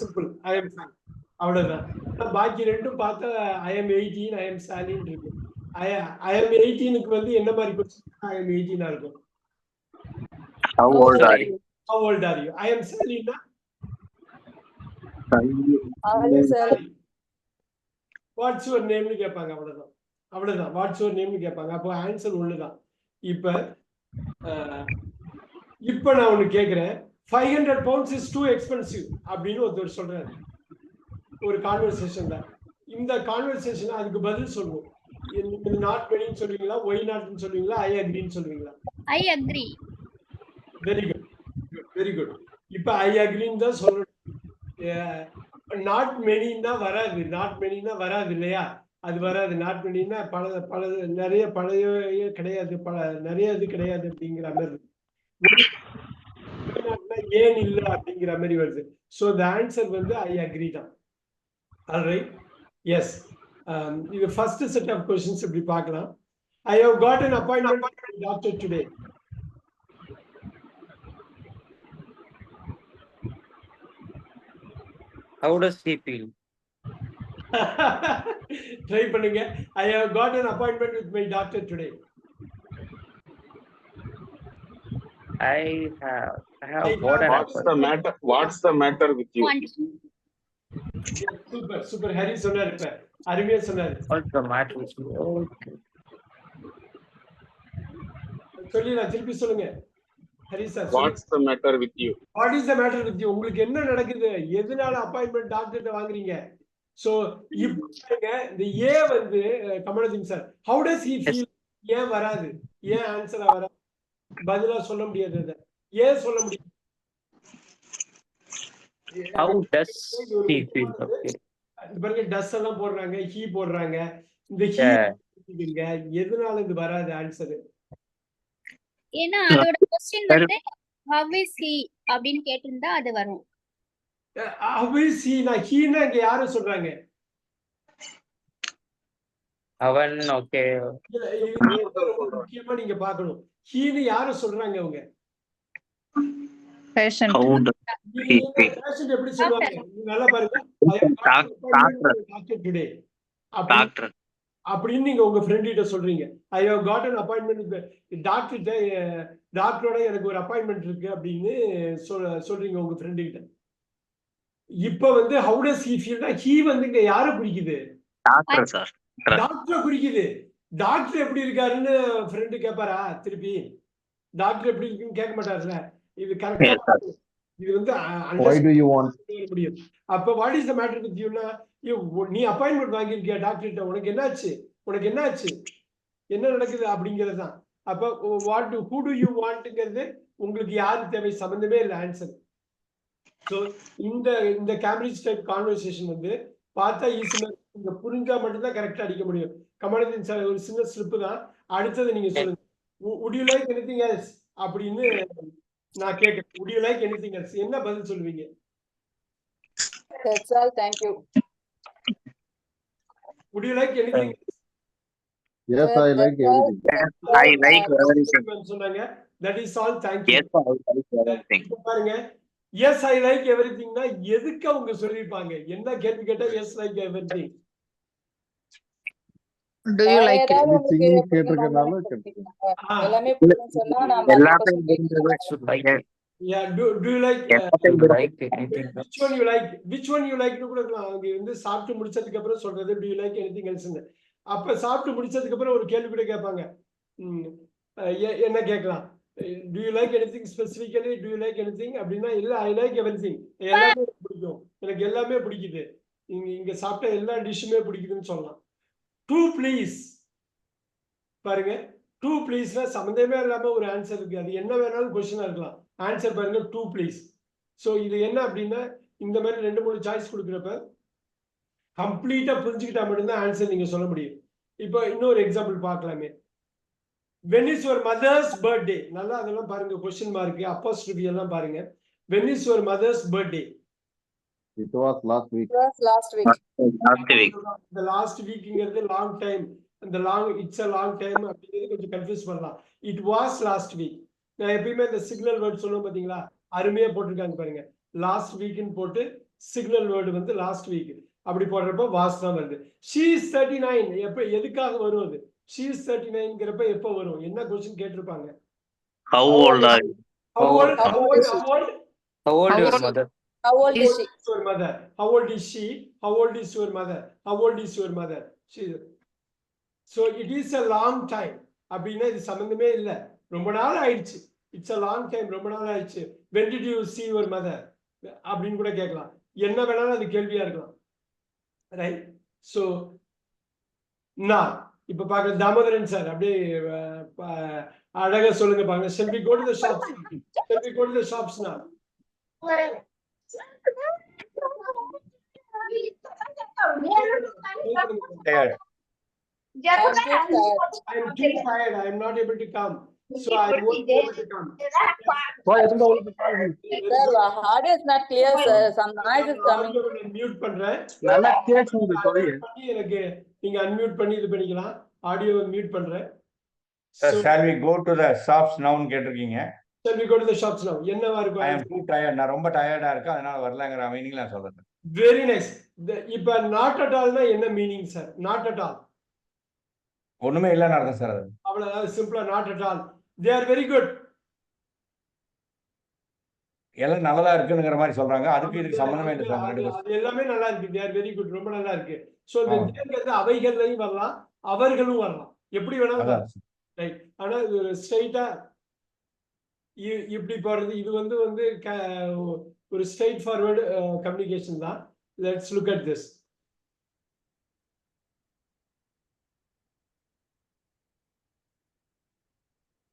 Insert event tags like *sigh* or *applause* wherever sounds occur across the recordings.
Simple I am fine அவ்வளவுதான். பாக்கி ரெண்டும் பார்த்தா I am eighteen I am சாலின்னு இருக்கு. ஐ எம் எயிட்டீனுக்கு வந்து என்ன மாதிரி கொஸ்டின் ஐ எம் எயிட்டீனா இருக்கும். How old are you? how old are you? I am salina what's your நேம்னு கேட்பாங்க அவ்வளவுதான். அவ்வளவுதான். வாட்ஸ் யுவர் நேம்னு கேட்பாங்க. அப்போ ஆன்சர் ஒண்ணுதான். இப்ப இப்ப நான் ஒண்ணு கேக்குறேன். Five hundred pounds is too expensive அப்படின்னு ஒருத்தர் சொல்றாரு. ஒரு கான்வர்சேஷன்ல இந்த கான்வர்சேஷன் அதுக்கு பதில் சொல்லணும் நீங்க நாட் வெனின்னு சொல்லுவீங்களா ஒய் நாட்னு சொல்லுவீங்களா ஐ அக்ரின்னு சொல்லுவீங்களா I agree. Very good very good இப்ப ஐ அக்ரின்னு தான் சொல்லணும். நாட் மெனின்னா வராது. நாட் மெனின்னா வராது இல்லையா? அது வராது. நாட் மெனின்னா பல பல நிறைய பழைய கிடையாது. பல நிறைய இது கிடையாது அப்படிங்கிற மாதிரி. ஏன் இல்லை அப்படிங்கிற மாதிரி வருது. ஸோ த ஆன்சர் வந்து ஐ அக்ரி தான். ஆல்ரைட் எஸ் இது ஃபர்ஸ்ட் செட் ஆஃப் கொஸ்டின்ஸ் இப்படி பார்க்கலாம். I have got an appointment doctor today How does he feel? *laughs* Try பண்ணுங்க. I have got an appointment with my doctor today I have I have have- What's the matter? What's the matter with you? One super super Hari சொன்னார் இப்ப. அருமையா சொன்னாரு. What's the matter with you? Okay. சொல்லி நான் திருப்பி சொல்லுங்க. Hari sir What's the matter with you? What is the matter with உங்களுக்கு என்ன நடக்குது? எதனால அப்பாயின்மெண்ட் டாக்டர்கிட்ட வாங்குறீங்க? சோ இப்போ இந்த ஏ வந்து Kamaladeen sir how does he feel ஏன் வராது? ஏன் ஆன்சரா வராது? பதிலா சொல்ல முடியாது அதை. ஏன் சொல்ல How does he feel? Okay. இந்த பாருங்க டஸ் எல்லாம் போடுறாங்க ஹீ போடுறாங்க. இந்த ஹீ. எதனால இது வராது ஆன்சர் ஏன்னா அதோட கொஸ்டின் வந்து ஹவ் இஸ் ஹி அப்படின்னு கேட்டிருந்தா அது வரும். அபிஸ் ஹீ நான் ஹீனா இங்க யாரு சொல்றாங்க? அவன் வந்து ரொம்ப முக்கியமா நீங்க பாக்கணும் ஹீன்னு யாரு சொல்றாங்க அவங்க? Feel? பேஷண்ட் எப்படி சொல்லுவாங்க? நல்லா பாருங்க. டுடே. அப்படின்னு நீங்க உங்க ஃப்ரெண்ட் கிட்ட சொல்றீங்க. I have got an appointment டாக்டர்கிட்ட டாக்டரோட எனக்கு ஒரு அப்பாயின்மெண்ட் இருக்கு அப்படின்னு சொல் சொல்றீங்க உங்க ஃப்ரெண்டு கிட்ட. இப்ப வந்து ஹவு டஸ் ஹீ ஃபீல்னா ஹீ வந்து இங்க யாரை குறிக்குது? Sir. டாக்டரை குறிக்குது. டாக்டர் எப்படி இருக்காருன்னு ஃப்ரெண்டு கேட்பாரா திருப்பி. டாக்டர் எப்படி இருக்குன்னு கேட்க மாட்டாருல்ல இது கரெக்டா இது வந்து அ- Why understand do you want? பண்ண முடியும். அப்ப what is the matter with யூனா நீ அப்பாயின்மெண்ட் வாங்கியிருக்கியா டாக்டர்கிட்ட உனக்கு என்னாச்சு? உனக்கு என்னாச்சு? என்ன நடக்குது அப்படிங்கிறது தான். அப்ப வாட் ஹூ டு யூ வாண்ட்ங்கிறது உங்களுக்கு யாரு தேவை சம்பந்தமே இல்லை ஆன்சர் ஸோ இந்த இந்த கேம்பிரிட்ஜ் டைப் கான்வர்சேஷன் வந்து பார்த்தா ஈஸியா இங்க புரிஞ்சா மட்டும்தான் கரெக்டா அடிக்க முடியும். கமலதீன் சார் ஒரு சின்ன ஸ்லிப்பு தான். அடுத்தது நீங்க சொல்லுங்க. Would you like anything else அப்படின்னு நான் கேட்கிறேன் would you like anything else என்ன பதில் சொல்லுவீங்க that's all thank you Would you like anything? Yes, I like everything. Yes, I like everything. சொன்னாங்க that is all thank you Yes, I like everything. இப்ப பாருங்க yes I like எவ்ரிதிங்னா எதுக்கு அவங்க சொல்லிருப்பாங்க என்ன கேள்வி கேட்டா எஸ் லைக் எவ்ரிதிங் கேட்டிருக்கனால எல்லாமே சொன்னா நான் எல்லாத்தையும் like it. Yeah do do you like which one you like? Which one you like னு கூட இருக்கலாம். அவங்க வந்து சாப்பிட்டு முடிச்சதுக்கு அப்புறம் சொல்றது do you like anything else? னு. அப்ப சாப்பிட்டு முடிச்சதுக்கு அப்புறம் ஒரு கேள்வி கூட கேட்பாங்க என்ன கேட்கலாம்? do you like anything specifically? Do you like anything? அப்படின்னா இல்ல ஐ லைக் everything. எல்லாமே எனக்கு பிடிக்கும். எனக்கு எல்லாமே பிடிக்குது. இங்க இங்க சாப்பிட்ட எல்லா டிஷ்ஷுமே பிடிக்குதுன்னு சொல்லலாம். டூ ப்ளீஸ் பாருங்க. டூ ப்ளீஸ்னா சம்மந்தமே இல்லாம ஒரு ஆன்சர் இருக்கு. அது என்ன வேணாலும் கொஸ்டினா இருக்கலாம். ஆன்சர் பாருங்க. டூ ப்ளீஸ் ஸோ இது என்ன அப்படின்னா இந்த மாதிரி ரெண்டு மூணு சாய்ஸ் கொடுக்குறப்ப கம்ப்ளீட்டா புரிஞ்சுக்கிட்டா மட்டும்தான் ஆன்சர் நீங்க சொல்ல முடியும். இப்போ இன்னொரு எக்ஸாம்பிள் பார்க்கலாமே. When is your mother's birthday நல்லா அதெல்லாம் பாருங்க. கொஸ்டின் மார்க் அப்போஸ்ட்ரிபி எல்லாம் பாருங்க. When is your mother's birthday It was last week. it was last week. Last week. இந்த லாஸ்ட் வீக்ங்கிறது லாங் டைம் இந்த long it's a long time அப்படிங்கிறது கொஞ்சம் கன்ஃபியூஸ் பண்ணலாம். இட் வாஸ் லாஸ்ட் வீக் நான் எப்பயுமே இந்த சிக்னல் வேர்ட் சொல்லுவோம் பாத்தீங்களா? அருமையா போட்டிருக்காங்க பாருங்க. லாஸ்ட் வீக்னு போட்டு சிக்னல் வேர்டு வந்து லாஸ்ட் வீக் அப்படி போடுறப்ப வாஸ் தான் வருது. ஷீ இஸ் தேர்ட்டி நைன் எப்ப எதுக்காக வரும் அது? ஷீ இஸ் தேர்ட்டி நைன்ங்கிறப்ப எப்ப வரும்? என்ன கொஸ்டின் கேட்டிருப்பாங்க? How old are you? How old, How how old is how old? How old How your old- mother? How old is she? your mother? How old is she? How old is your mother? How old is your mother? She. So it is a long time. அப்படின்னா இது சம்பந்தமே இல்ல ரொம்ப நாள் ஆயிடுச்சு it's a long time ரொம்ப நாள் ஆயிடுச்சு when did you see your mother அப்படின்னு கூட கேட்கலாம் என்ன வேணாலும் அது கேள்வியா இருக்கலாம் ரைட் ஸோ நான் இப்ப பார்க்க தாமோதரன் சார் அப்படியே அழகா சொல்லுங்க பாருங்க செல்வி go to the shops Selvi go to the shops now Tired. I'm too tired. I'm too tired. I'm not able to come. So I won't be able to come. Sir, audio is not clear, sir. Some noise is coming. Mute பண்றேன் நல்லா கேட்குது தொழில் பண்ணி எனக்கு நீங்க unmute பண்ணி இது பண்ணிக்கலாம் ஆடியோவை மியூட் பண்றேன் sir shall we go to the shops now கேட்டிருக்கீங்க சரி we go to the shops now. என்னவா ஐ இருக்கும் டயர்ட் நான் ரொம்ப டயர்டா இருக்கேன். அதனால வரலங்கிற மீனிங்ல நான் சொல்றேன் வெரி நைஸ் இப்ப நாட் அட் ஆல்னா என்ன meaning sir not at all ஒண்ணுமே இல்லைன்னு அர்த்தம் சார் அது அவ்வளவு சிம்பிளா at all they are very good எல்லாம் நல்லதா இருக்குங்கிற மாதிரி சொல்றாங்க. அதுக்கு இதுக்கு சம்மந்தமே இல்லை சார் எல்லாமே நல்லா இருக்கு. தே ஆர் வெரி குட் ரொம்ப நல்லா இருக்கு. சோ இந்த அவைகள்லையும் வரலாம். அவர்களும் வரலாம். எப்படி வேணாலும் ரைட் ஆனா ஸ்ட்ரைட்டா இப்படி போறது இது வந்து வந்து க- ஒரு ஸ்ட்ரைட் ஃபார்வர்டு கம்யூனிகேஷன் தான். Let's look at this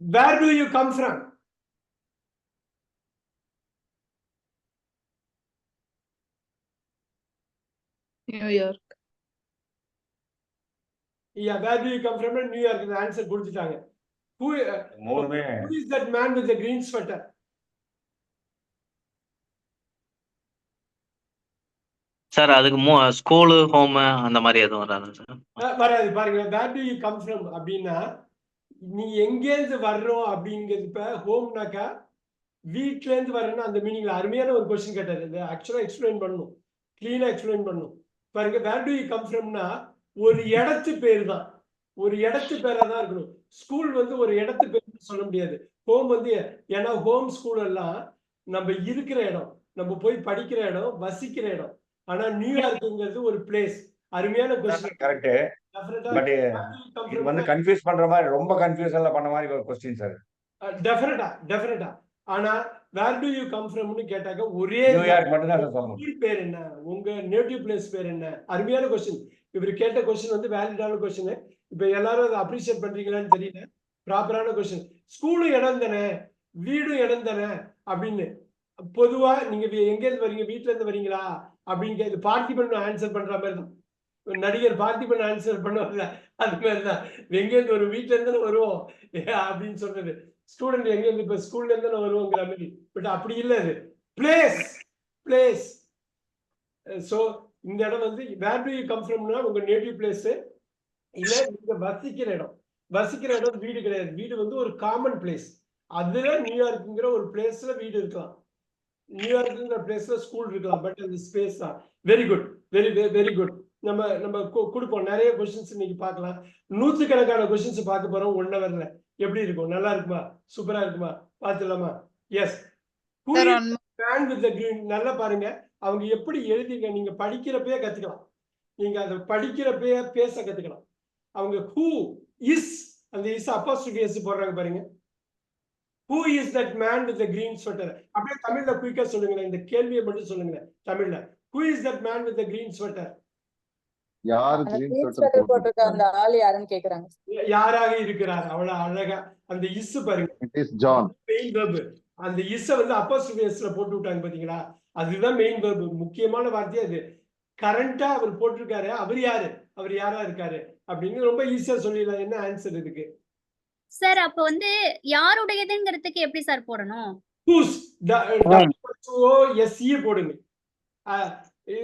where do you come from New York. Yeah where do you come from New York answer கொடுத்துட்டாங்க. Who uh, மூணுமே. who is that man with the green sweater? Sir அதுக்கு மூ school home அந்த மாதிரி எதுவும் வராது sir வராது. பாருங்க where do you come from அப்படின்னா நீ எங்கேருந்து வர்றோம் அப்படிங்கிறது இப்ப ஹோம்னாக்கா வீட்ல இருந்து வர்றேன்னா அந்த மீனிங்ல அருமையான ஒரு கொஸ்டின் கேட்டாரு. இது ஆக்சுவலா எக்ஸ்பிளைன் பண்ணணும் கிளீனா எக்ஸ்பிளைன் பண்ணணும் பாருங்க வேர் டு யூ கம் ஃப்ரம்னா ஒரு இடத்து பேர் தான். ஒரு இடத்து பேரா தான் இருக்கணும். ஸ்கூல் வந்து ஒரு இடத்து பேர் சொல்ல முடியாது. ஹோம் வந்து ஏன்னா ஹோம் ஸ்கூல் எல்லாம் நம்ம இருக்கிற இடம் நம்ம போய் படிக்கிற இடம் வசிக்கிற இடம். ஆனா நியூயார்க்குங்கிறது ஒரு பிளேஸ் அருமையான கொஸ்டின் கரெக்ட் பட் இது வந்து கன்ஃபியூஸ் பண்ற மாதிரி ரொம்ப கன்ஃபியூஷன்ல பண்ண மாதிரி ஒரு கொஸ்டின் சார் டெஃபினட்டா டெஃபினட்டா ஆனா வேர் டு யூ கம் ஃப்ரம்னு கேட்டாக்க ஒரே நியூயார்க் மட்டும் தான் சார் சொல்ல முடியும். ஊர் பேர் என்ன? உங்க நேட்டிவ் பிளேஸ் பேர் என்ன? அருமையான கொஸ்டின் இவர் கேட்ட கொஸ்டின் வந்து வேலிடான கொஸ்டின் இப்ப எல்லாரும் அதை அப்ரிஷியேட் பண்றீங்களான்னு தெரியல. ப்ராப்பரான கொஸ்டின் ஸ்கூலும் இடம் தானே வீடும் இடம் தானே அப்படின்னு பொதுவா நீங்க எங்கேருந்து வரீங்க வீட்டுல இருந்து வரீங்களா அப்படின்னு கேது பார்த்திபன் ஆன்சர் பண்ற மாதிரி தான். நடிகர் பார்த்திபன் ஆன்சர் பண்ணுவாங்கல்ல அது மாதிரி தான். எங்கேருந்து ஒரு வீட்டுல இருந்து தானே வருவோம். அப்படின்னு சொல்றது. ஸ்டூடெண்ட் எங்க இருந்து? இப்ப ஸ்கூல்ல இருந்து வருவோங்கிற மாதிரி. பட் அப்படி இல்லை அது. பிளேஸ் பிளேஸ் ஸோ இந்த இடம் வந்து வேர் டு யூ கம் ஃப்ரம்னா உங்க நேட்டிவ் பிளேஸ் இல்ல நீங்க வசிக்கிற இடம். வசிக்கிற இடம் வீடு கிடையாது. வீடு வந்து ஒரு காமன் பிளேஸ் அதுல நியூயார்க்குங்கிற ஒரு பிளேஸ்ல வீடு இருக்கலாம். நியூயார்க்குங்கிற பிளேஸ்ல ஸ்கூல் இருக்கலாம் பட் அந்த ஸ்பேஸ் தான். Very good very very good நம்ம நம்ம கொடுப்போம். நிறைய கொஸ்டின்ஸ் இன்னைக்கு பார்க்கலாம். நூற்றுக்கணக்கான கொஸ்டின்ஸ் பார்க்க போறோம். ஒன் ஹவர்ல எப்படி இருக்கும்? நல்லா இருக்குமா? சூப்பரா இருக்குமா? பார்த்துலாமா எஸ் மேன் வித் கிரீன் நல்லா பாருங்க. அவங்க எப்படி எழுதிங்க நீங்க படிக்கிறப்பயே கத்துக்கலாம். நீங்க அதை படிக்கிறப்பயே பேச கத்துக்கலாம். அவங்க ஹூ இஸ் அந்த இஸ் அப்போஸ்டிஃபி போடுறாங்க பாருங்க. Who is that man with green sweater அப்படியே தமிழ்ல குயிக்கா சொல்லுங்களேன் இந்த கேள்வியை மட்டும் சொல்லுங்களேன் தமிழ்ல. Who is that man with green sweater யாரு அந்த ஆள் யாருன்னு கேக்குறாங்க. யாராக இருக்கிறார்? அவ்வளவு அழகா அந்த இஸ் பாருங்க. It is John. Main verb. அந்த இஸ்ஸ வந்து அப்போஸ்ட்ரோபியஸ்ல போட்டு விட்டாங்க பாத்தீங்களா? அதுதான் மெயின் verb. முக்கியமான வார்த்தை அது. கரண்டா அவர் போட்டிருக்காரு. அவர் யாரு? அவர் யாரா இருக்காரு? அப்படின்னு ரொம்ப ஈஸியா சொல்லிடலாம். என்ன ஆன்சர் இதுக்கு? சார் அப்போ வந்து யாருடையதுங்கிறதுக்கு எப்படி சார் போடணும்? ஹூஸ் ஓ எஸ்இ போடுங்க.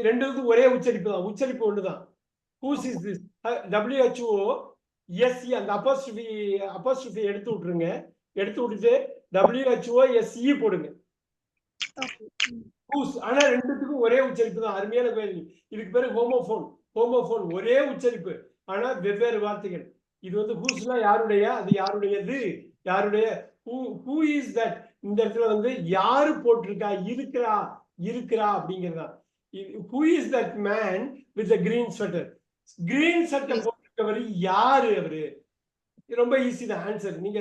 ரெண்டுக்கும் ஒரே உச்சரிப்பு தான். உச்சரிப்பு ஒண்ணுதான். Who's is this WHO SE அந்த அப்போஸ்ட்ரோபி அப்போஸ்ட்ரோபி எடுத்து விட்டுருங்க. எடுத்து விட்டுட்டு டபிள்யூஹெச்ஓ எஸ்இ போடுங்க. ஹூஸ் ஆனா ரெண்டுத்துக்கும் ஒரே உச்சரிப்பு தான். அருமையான கேள்வி இதுக்கு பேரு ஹோமோஃபோன் ஹோமோஃபோன் ஒரே உச்சரிப்பு. ஆனா வெவ்வேறு வார்த்தைகள். இது வந்து ஹூஸ்னா யாருடைய அது யாருடையது? யாருடைய ஹூ ஹூ இஸ் தட் இந்த இடத்துல வந்து யாரு போட்டிருக்கா? இருக்கிறா இருக்கிறா அப்படிங்கிறதா. Who is that man with green sweater green சட்டை போட்டிருக்கவர் யாரு அவரு? இது ரொம்ப ஈஸி தான் ஆன்சர் நீங்க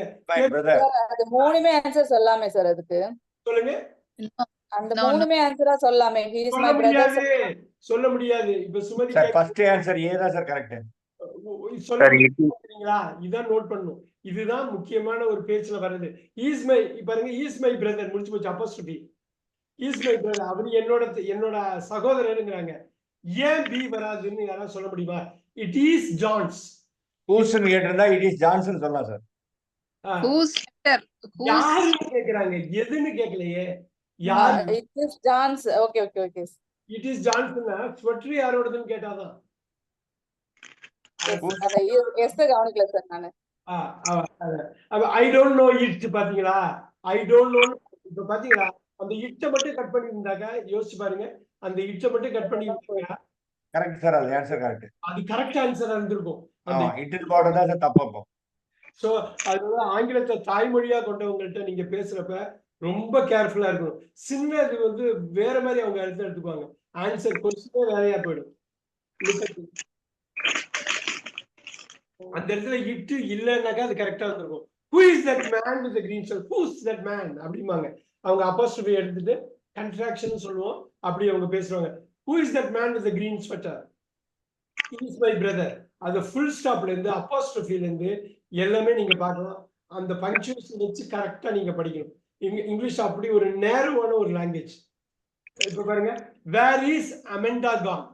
மூணுமே ஆன்சர் சொல்லாமே சார் அதுக்கு. சொல்லுங்க. அந்த. மூணுமே ஆன்சரா சொல்லாமே. சொல்ல முடியாது. சொல்ல முடியாது. இப்ப சுமதி ஃபர்ஸ்ட் ஆன்சர் ஏ தான் சார் கரெக்ட் சரிங்களா இதான் நோட் பண்ணணும். இதுதான் முக்கியமான ஒரு பேச்சுல வர்றது. ஈஸ் மை பாருங்க ஈஸ் மை பிரதர் முடிச்சு போச்சு அப்போஸ்ட்ரோபி ஈஸ் மை பிரதர் அவர் என்னோட என்னோட சகோதரருங்கிறாங்க. ஏன் பி வராதுன்னு யாராவது சொல்ல முடியுமா? இட் இஸ் ஜான்ஸ் ஹூஸ்ன்னு கேட்டிருந்தா இட் இஸ் ஜான்சன் சொல்லலாம் சார்? Who's யாருன்னு கேக்குறாங்க? எதுன்னு கேட்கலையே யார்? It is John's. Okay okay okay. It is ஜான்ஸ்னா sweater யாரோடதுன்னு கேட்டாதான். கவனிக்கல சார் நானு. ஐ டோன்ட் நோ இட் பாத்தீங்களா? ஐ டோன்ட் நோ இப்ப பாத்தீங்களா? அந்த இட்ட மட்டும் கட் பண்ணி இருந்தாக்க யோசிச்சு பாருங்க. அந்த இட்ட மட்டும் கட் பண்ணி இருந்தாக்க கரெக்ட் சார் அது ஆன்சர் கரெக்ட் அது கரெக்ட் ஆன்சரா இருந்திருக்கும். அந்த ஆமா இட்டு போடுறது தான் சார் தப்பு அப்போ. சோ அதனால ஆங்கிலத்தை தாய்மொழியா கொண்டவங்கள்ட்ட நீங்க பேசுறப்ப ரொம்ப கேர்ஃபுல்லா இருக்கணும். சின்ன இது வந்து வேற மாதிரி அவங்க எடுத்து எடுத்துக்குவாங்க. ஆன்சர் கொஸ்டினே வேறையா போயிடும். அந்த இடத்துல இட்டு இல்லைன்னாக்கா அது கரெக்டா இருந்திருக்கும். Who is that man with green shirt who is that man அப்படிம்பாங்க. அவங்க அப்போஸ்ட்ரோபி எடுத்துட்டு கன்ட்ராக்ஷன் சொல்லுவோம். அப்படி அவங்க பேசுவாங்க. Who is that man with green sweater is my brother அது ஃபுல் ஸ்டாப்ல இருந்து அப்போஸ்ட்ரோபில இருந்து எல்லாமே நீங்க பார்க்கலாம். அந்த பங்க்சுவேஷன் வச்சு கரெக்டா நீங்க படிக்கணும். இங்கிலீஷ் அப்படி ஒரு நேருவான ஒரு லாங்குவேஜ் இப்ப பாருங்க. வேர் இஸ் அமெண்டா கான்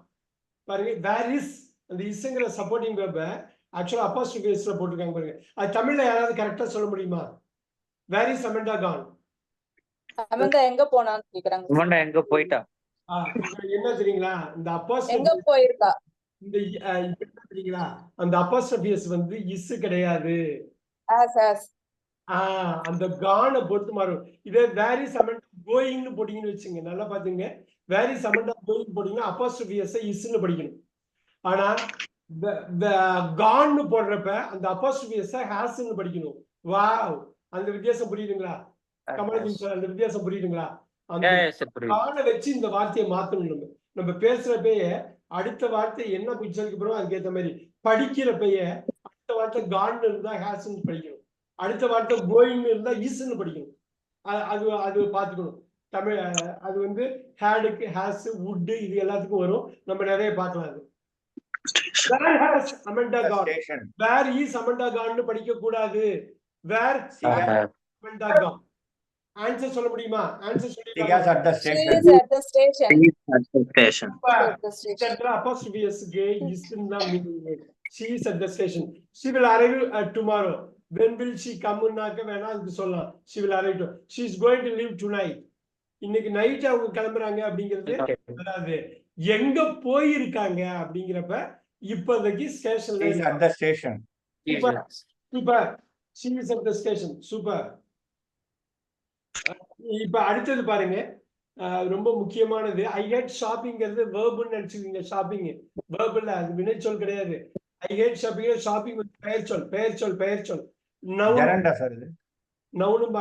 பாருங்க. வேர் இஸ் அந்த இஸ்ங்கிற சப்போர்ட்டிங் வெப்ப ஆக்சுவலா அப்போஸ்ட்ரோபிஸ்ல போட்டிருக்காங்க பாருங்க. அது தமிழ்ல யாராவது கரெக்டா சொல்ல முடியுமா? வேர் இஸ் அமெண்டா கான் அமந்தா எங்க போனான்னு கேக்குறாங்க. இவன்டா எங்க போயிட்டா? என்ன தெரியுங்களா? இந்த எங்க அப்போஸ்ட்ரோபி போயிருக்கா? இந்த தெரியுங்களா? அந்த அப்போஸ்ட்ரோபியஸ் வந்து இஸ் கிடையாது. அந்த கானை பொறுத்து மாறும் இதே வேரி சமண்ட் கோயிங்னு போட்டீங்கன்னு வச்சுங்க நல்லா பாத்துங்க வேரி சமண்ட் கோயிங் போட்டீங்கன்னா அப்போஸ்ட்ரோபியஸ் இஸ்ன்னு படிக்கணும். ஆனா கான்னு போடுறப்ப அந்த அப்போஸ்ட்ரோபியஸ் ஹாஸ்ன்னு படிக்கணும். வாவ் அந்த வித்தியாசம் புரியுதுங்களா? கமலதீன் சார் அந்த வித்தியாசம் புரியுதுங்களா? அந்த கானை வச்சு இந்த வார்த்தையை மாத்தணும் நம்ம. நம்ம பேசுறப்பயே அடுத்த வார்த்தை என்ன பிக்சருக்கு அப்புறம் அதுக்கேற்ற மாதிரி. படிக்கிறப்பயே அடுத்த வார்த்தை கான்னு இருந்தா ஹேஸ்ன்னு படிக்கணும். அடுத்த வார்த்தை கோயிங்னு இருந்தா ஈஸ்ன்னு படிக்கணும். அது அது பார்த்துக்கணும். தமிழ் அது வந்து ஹேடுக்கு ஹேஸ் வுட்டு இது எல்லாத்துக்கும் வரும். நம்ம நிறைய பார்க்கலாம் அது. Where has Amanda got station where is Amanda காட்னு படிக்க கூடாது வேர் அமெண்டா காட் ஆன்சர் சொல்ல முடியுமா ஆன்சர் He has சொல்லி at the she station. is at the station station at the station Chandra apostrophe is in the meaning. She is at the station. She will arrive uh, tomorrow. When will she come னாக்க வேணா அதுக்கு சொல்லலாம். She will arrive. to- She is going to leave tonight. இன்னைக்கு night அவங்க கிளம்புறாங்க அப்படிங்கிறது எங்க போயிருக்காங்க அப்படிங்கிறப்ப இப்போதைக்கு ஸ்டேஷன்ல station. Super at the station. Super இப்ப அடுத்தது பாருங்க. ரொம்ப முக்கியமானது. ஐ ஹேட் ஷாப்பிங்கிறது வேர்புன்னு நினைச்சுக்கீங்க ஷாப்பிங் வேர்புல அது வினைச்சொல் கிடையாது. ஐ ஹேட் ஷாப்பிங் ஷாப்பிங் பெயர் சொல் பெயர் சொல் பெயர் சொல். நவுன் நவுனும்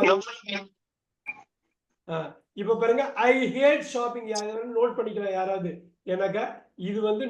இப்ப பாருங்க ஐ ஹேட் ஷாப்பிங் யாராவது நோட் பண்ணிக்கலாம் யாராவது. எனக்கு இது வந்து